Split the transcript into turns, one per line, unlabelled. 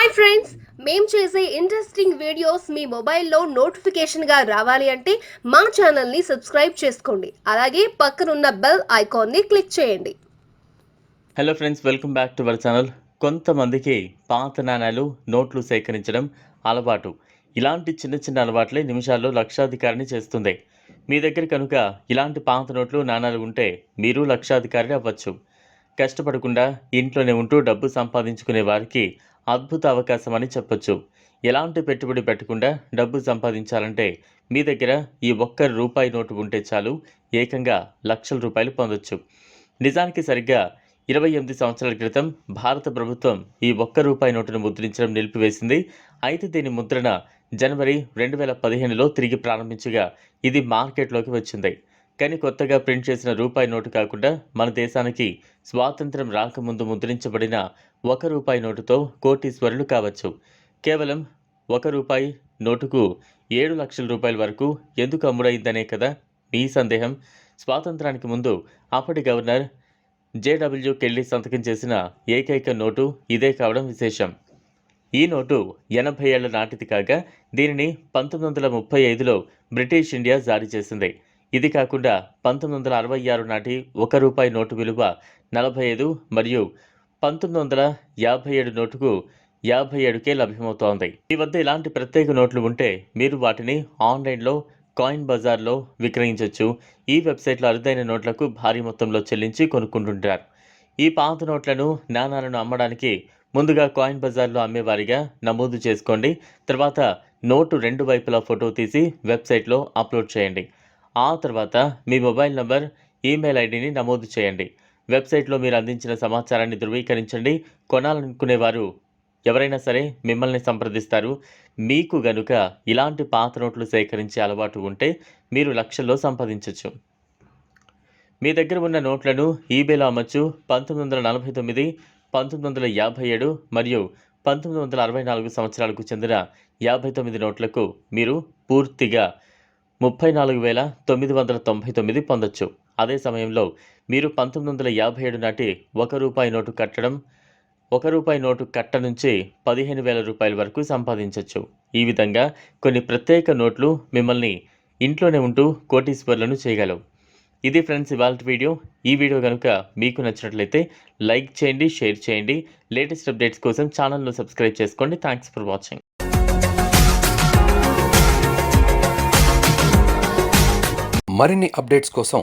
Hi friends మేము చేసే interesting videos మీ మొబైల్లో నోటిఫికేషన్గా రావాలి అంటే మా ఛానల్ని సబ్స్క్రైబ్ చేసుకోండి. అలాగే పక్కనున్న బెల్ ఐకాన్ని క్లిక్ చేయండి.
Hello friends welcome back to our channel కొంతమందికి పాత నాణాలు నోట్లు సేకరించడం అలవాటు. ఇలాంటి చిన్న చిన్న అలవాట్లే నిమిషాల్లో లక్షాధికారిని చేస్తుంది మీ దగ్గర కనుక ఇలాంటి పాత నోట్లు నాణాలు ఉంటే మీరు లక్షాధికారి అవ్వచ్చు. కష్టపడకుండా ఇంట్లోనే ఉంటూ డబ్బు సంపాదించుకునే వారికి అద్భుత అవకాశం అని చెప్పొచ్చు. ఎలాంటి పెట్టుబడి పెట్టకుండా డబ్బు సంపాదించాలంటే మీ దగ్గర ఈ ఒక్క రూపాయి నోటు ఉంటే చాలు ఏకంగా లక్షల రూపాయలు పొందొచ్చు. నిజానికి సరిగ్గా ఇరవై ఎనిమిది సంవత్సరాల క్రితం భారత ప్రభుత్వం ఈ ఒక్క రూపాయి నోటును ముద్రించడం నిలిపివేసింది. అయితే దీని ముద్రణ జనవరి రెండు వేల పదిహేనులో తిరిగి ప్రారంభించగా ఇది మార్కెట్లోకి వచ్చింది. కానీ కొత్తగా ప్రింట్ చేసిన రూపాయి నోటు కాకుండా మన దేశానికి స్వాతంత్రం రాకముందు ముద్రించబడిన ఒక రూపాయి నోటుతో కోటీశ్వరులు కావచ్చు. కేవలం ఒక రూపాయి నోటుకు ఏడు లక్షల రూపాయల వరకు ఎందుకు అమ్ముడైందనే కదా మీ సందేహం. స్వాతంత్రానికి ముందు అప్పటి గవర్నర్ జేడబ్ల్యూ కెళ్ళి సంతకం చేసిన ఏకైక నోటు ఇదే కావడం విశేషం. ఈ నోటు ఎనభై ఏళ్ళ నాటిది కాగా దీనిని పంతొమ్మిది వందల ముప్పై ఐదులో బ్రిటిష్ ఇండియా జారీ చేసింది. ఇది కాకుండా పంతొమ్మిది వందల అరవై ఆరు నాటి ఒక రూపాయి నోటు విలువ నలభై ఐదు మరియు పంతొమ్మిది వందల యాభై ఏడు నోటుకు యాభై ఏడుకే లభ్యమవుతోంది. మీ వద్ద ఇలాంటి ప్రత్యేక నోట్లు ఉంటే మీరు వాటిని ఆన్లైన్లో కాయిన్ బజార్లో విక్రయించవచ్చు ఈ వెబ్సైట్లో అరుదైన నోట్లకు భారీ మొత్తంలో చెల్లించి కొనుక్కుంటుంటారు. ఈ పాత నోట్లను నాణాలను అమ్మడానికి ముందుగా కాయిన్ బజార్లో అమ్మేవారిగా నమోదు చేసుకోండి. తర్వాత నోటు రెండు వైపులా ఫోటో తీసి వెబ్సైట్లో అప్లోడ్ చేయండి. ఆ తర్వాత మీ మొబైల్ నంబర్ ఈమెయిల్ ఐడిని నమోదు చేయండి. వెబ్సైట్లో మీరు అందించిన సమాచారాన్ని ధృవీకరించండి. కొనాలనుకునేవారు ఎవరైనా సరే మిమ్మల్ని సంప్రదిస్తారు. మీకు గనుక ఇలాంటి పాత నోట్లు సేకరించే అలవాటు ఉంటే మీరు లక్షల్లో సంపాదించవచ్చు మీ దగ్గర ఉన్న నోట్లను ఈబేలో అమ్మచ్చు పంతొమ్మిది వందల నలభై తొమ్మిది పంతొమ్మిది వందల యాభై ఏడు మరియు పంతొమ్మిది వందల అరవై నాలుగు సంవత్సరాలకు చెందిన యాభై తొమ్మిది నోట్లకు మీరు పూర్తిగా ముప్పై నాలుగు వేల తొమ్మిది వందల తొంభై తొమ్మిది పొందొచ్చు. అదే సమయంలో మీరు పంతొమ్మిది వందల యాభై ఏడు నాటి ఒక రూపాయి నోటు కట్టడం ఒక రూపాయి నోటు కట్ట నుంచి పదిహేను వేల రూపాయల వరకు సంపాదించవచ్చు ఈ విధంగా కొన్ని ప్రత్యేక నోట్లు మిమ్మల్ని ఇంట్లోనే ఉంటూ కోటీశ్వర్లను చేయగలవు. ఇది ఫ్రెండ్స్ ఇవాళ వీడియో. ఈ వీడియో కనుక మీకు నచ్చినట్లయితే లైక్ చేయండి షేర్ చేయండి. లేటెస్ట్ అప్డేట్స్ కోసం ఛానల్ను సబ్స్క్రైబ్ చేసుకోండి. Thanks for watching.
మరిన్ని అప్డేట్స్ కోసం